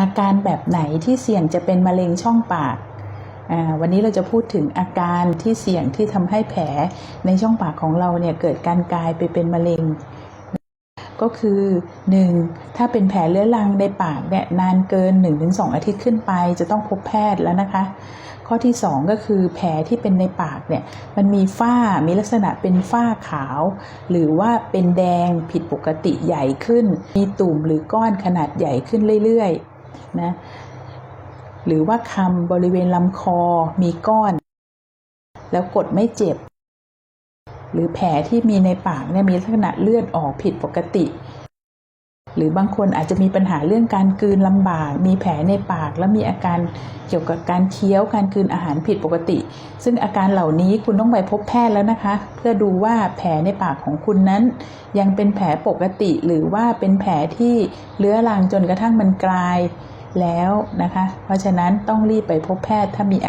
อาการแบบไหนที่เสี่ยงจะเป็นมะเร็งช่องปาก วันนี้เราจะพูดถึงอาการที่เสี่ยงที่ทำให้แผลในช่องปากของเราเนี่ยเกิดการกลายไปเป็นมะเร็ง ก็คือ 1. ถ้าเป็นแผลเรื้อรังในปากเนี่ยนานเกิน 1-2 อาทิตย์ขึ้นไป จะต้องพบแพทย์แล้วนะคะข้อที่ 2 ก็คือแผลที่เป็นในปากเนี่ยมันมีฝ้ามีลักษณะเป็นฝ้าขาว หรือว่าเป็นแดงผิดปกติใหญ่ขึ้น มีตุ่มหรือก้อนขนาดใหญ่ขึ้นเรื่อยๆ นะหรือว่าคำบริเวณลำคอมีก้อน แล้วกดไม่เจ็บ หรือแผลที่มีในปากเนี่ยมีลักษณะเลือดออกผิดปกติ หรือบางคนอาจจะมีปัญหาเรื่องการกลืนลำบาก มีแผลในปาก แล้วมีอาการเกี่ยวกับการเคี้ยว การกลืนอาหารผิดปกติ ซึ่งอาการเหล่านี้คุณต้องไปพบแพทย์แล้วนะคะ เพื่อดูว่าแผลในปากของคุณนั้น ยังเป็นแผลปกติ หรือว่าเป็นแผลที่เลื้อรังจนกระทั่งมันกลายแล้วนะคะ เพราะฉะนั้นต้องรีบไปพบแพทย์ถ้ามีอา